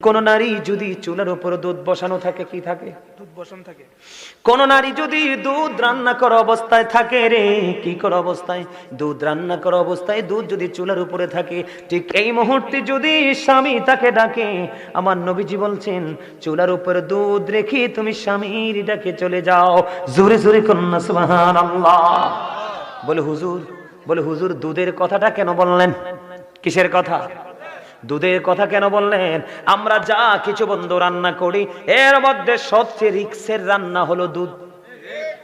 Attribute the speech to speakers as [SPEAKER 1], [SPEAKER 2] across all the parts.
[SPEAKER 1] কোন নারী যদি চুলার উপর দুধ বসানো থাকে কি থাকে?
[SPEAKER 2] দুধ বসন থাকে।
[SPEAKER 1] কোন নারী যদি দুধ রান্না করা অবস্থায় থাকে রে কি করা অবস্থায়? দুধ রান্না করা অবস্থায় দুধ যদি চুলার উপরে থাকে ঠিক এই মুহূর্তে যদি স্বামী তাকে ডাকে আমার নবীজি বলছেন চুলার উপরে দুধ রেখে তুমি স্বামীর ডাকে চলে যাও। জোরে জোরে কন্যা সুবহান আল্লাহ বলে হুজুর বলে হুজুর দুধের কথাটা কেন বললেন? কিসের কথা? দুধের কথা কেন বললেন? আমরা যা কিছু বন্ধু রান্না করি, এর মধ্যে সবচেয়ে রিক্সের রান্না হলো দুধ।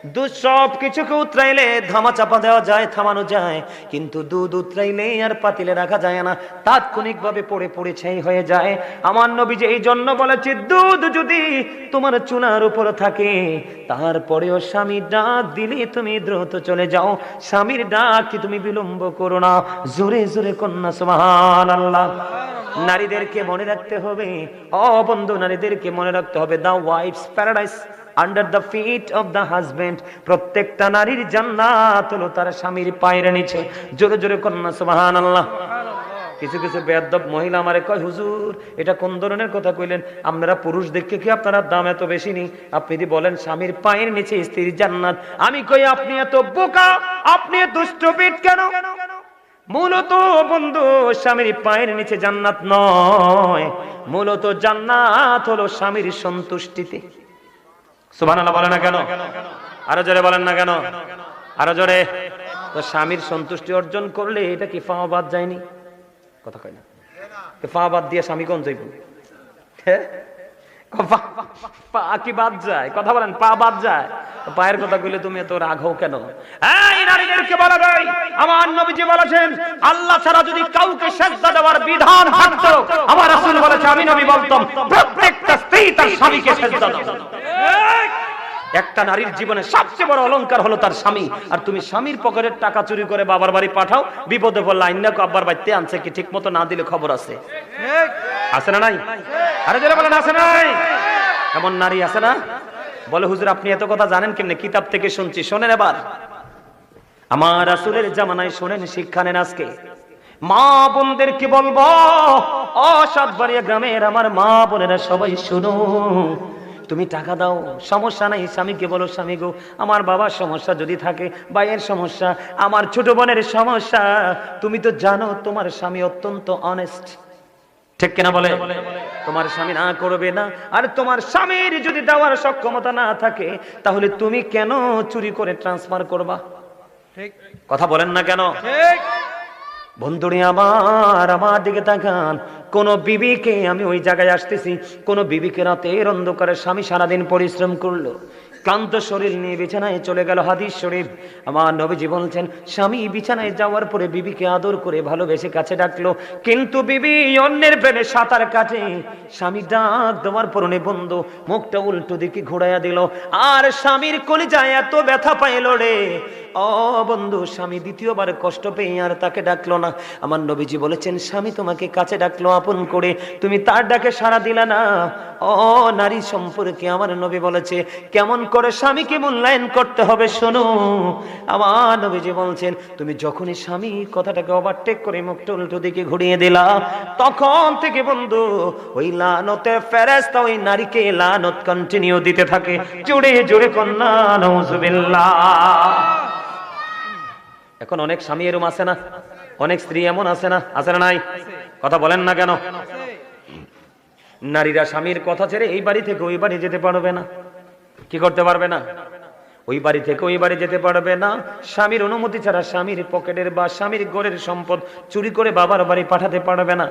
[SPEAKER 1] দুধ সব কিছুকে উতরাইলে ধামা চাপা দেওয়া যায়, থামানো যায়। কিন্তু দুধ উতরাইলে আর পাতিলে রাখা যায় না তাৎক্ষণিক ভাবে পড়ে পড়ে ছাই হয়ে যায়। আমার নবী যে এই জন্য বলেছে, দুধ যদি তোমার চুনার উপর থাকে, তারপরেও স্বামী ডাক দিলে তুমি দ্রুত চলে যাও। স্বামীর ডাক কি তুমি বিলম্ব করো না? জোরে জোরে কন্যা সুবহান আল্লাহ নারীদেরকে মনে রাখতে হবে। ও বন্ধু নারীদেরকে মনে রাখতে হবে। The wives paradise under the feet of the husband প্রত্যেকটা নারীর জান্নাত হলো তার স্বামীর পায়ের নিচে। জোরে জোরে কন্যা সুবহান আল্লাহ কিছু কিছু বেয়াদব মহিলা আমারে কয়, হুজুর, এটা কোন ধরনের কথা কইলেন? আপনারা পুরুষ দেখে কি আপনারা দাম এত বেশি নি? আপনি যদি বলেন স্বামীর পায়ের নিচে স্ত্রীর জান্নাত, আমি কই আপনি এত বোকা? আপনি স্টুপিড কেন? মূলত বন্ধু, স্বামীর পায়ের নিচে জান্নাত নয়। মূলত জান্নাত হলো স্বামীর সন্তুষ্টিতে। সুবহানাল্লাহ বলে না কেন? আরও জোরে বলেন না কেন? আরও জোরে। তো স্বামীর সন্তুষ্টি অর্জন করলে এটা কি ফাওয়া বাদ যায়নি? কথা কয় না। ফাওয়া বাদ দিয়ে স্বামী কোন যাইব। হ্যাঁ? পা- কি বাদ যায়? কথা বলেন, পা বাদ যায়? পায়ের কথা কইলে তুমি এত রাগ হও কেন? আমার নবীজি বলেছেন, আল্লাহ ছাড়া যদি কাউকে সেজদা দেওয়ার বিধান থাকতো আমার রাসূল বলেছে, আমি নবী বলতাম, প্রত্যেকটা স্ত্রী তার স্বামীকে সেজদা একটা নারীর জীবনে সবচেয়ে বড় অলংকার হলো তার স্বামী। আর তুমি স্বামীর পকেটের টাকা চুরি করে বাবার বাড়ি পাঠাও, বিপদে পড়লে আইনা আব্বার বাড়িতে আনছে কি ঠিক মতো না দিলে খবর আছে? আছে না নাই? আরে যারা বলেন, আছে নাই? এমন নারী আছে না? বলে, হুজুর, আপনি এত কথা জানেন কেমনে? কিতাব থেকে শুনছি, শোনেন এবার। আমার রাসূলের জামানায় শোনেন, শিক্ষা নেন আজকে। মা বোনদের কি বলব? অসৎ বাড়িয়া গ্রামের আমার মা বোনেরা সবাই শুনো। তুমি টাকা দাও, সমস্যা নাই, স্বামীকে বলো, স্বামী গো, আমার বাবার সমস্যা যদি থাকে, ভাইয়ের সমস্যা, আমার ছোট বোনের সমস্যা, তুমি তো জানো, তোমার স্বামী অত্যন্ত অনেস্ট ঠিক কিনা বলে? তোমার স্বামী না করবে না। আর তোমার স্বামীর যদি দেওয়ার সক্ষমতা না থাকে তাহলে তুমি কেন চুরি করে ট্রান্সফার করবা?
[SPEAKER 2] ঠিক।
[SPEAKER 1] কথা বলেন না কেন?
[SPEAKER 2] ঠিক।
[SPEAKER 1] বন্ধুরে আমার আমার দিকে তাকান। কোন বিবিকে আমি ওই জায়গায় আসতেছি কোন বিবিকে রাতের অন্ধকারে স্বামী সারাদিন পরিশ্রম করল। ক্লান্ত শরীর নিয়ে বিছানায় চলে গেল হাদিস শরীফ। আমার নবীজি বলছেন, স্বামী বিছানায় যাওয়ার পরে বিবিকে আদর করে ভালোবেসে কাছে ডাকলো। কিন্তু বিবি অন্যের প্রেমে সাঁতার কাটে। স্বামী ডাক দেওয়ার পরনে বন্ধ, মুখটা উল্টো দিকে ঘোরাইয়া দিল। আর স্বামীর কলিজায় এত ব্যথা পাইল রে। ও বন্ধু, স্বামী দ্বিতীয়বার কষ্ট পেয়ে আর তাকে ডাকলো না। আমার নবীজি বলেছেন, স্বামী তোমাকে কাছে ডাকলো, আপন করে। তুমি তার ডাকে সাড়া দিলা না? ও নারী সম্পর্কে আমার নবী বলেছে, কেমন করে স্বামীকে মূল্যায়ন করতে হবে শোনো। আমার নবীজি বলছেন, তুমি যখনই স্বামী কথাটাকে ওভারটেক করে মুখটা উল্টো দিকে ঘুরিয়ে দিলা, তখন থেকে বন্ধু, ওই লানতে ফেরেস্তা ওই নারীকে লানত কন্টিনিউ দিতে থাকে। জোরে জোরে কন্যা নজুবিল্লাহ এখন অনেক স্বামী এরম আছে না? অনেক স্ত্রী এমন আছে না? আছে না নাই? কথা বলেন না কেন? নারীরা স্বামীর কথা ছেড়ে এই বাড়ি থেকে ওই বাড়ি যেতে পারবে না। কি করতে পারবে না? ওই বাড়ি থেকে ওই বাড়ি যেতে পারবে না। স্বামীর অনুমতি ছাড়া স্বামীর পকেটের বা স্বামীর গড়ের সম্পদ চুরি করে বাবার বাড়ি পাঠাতে পারবে না।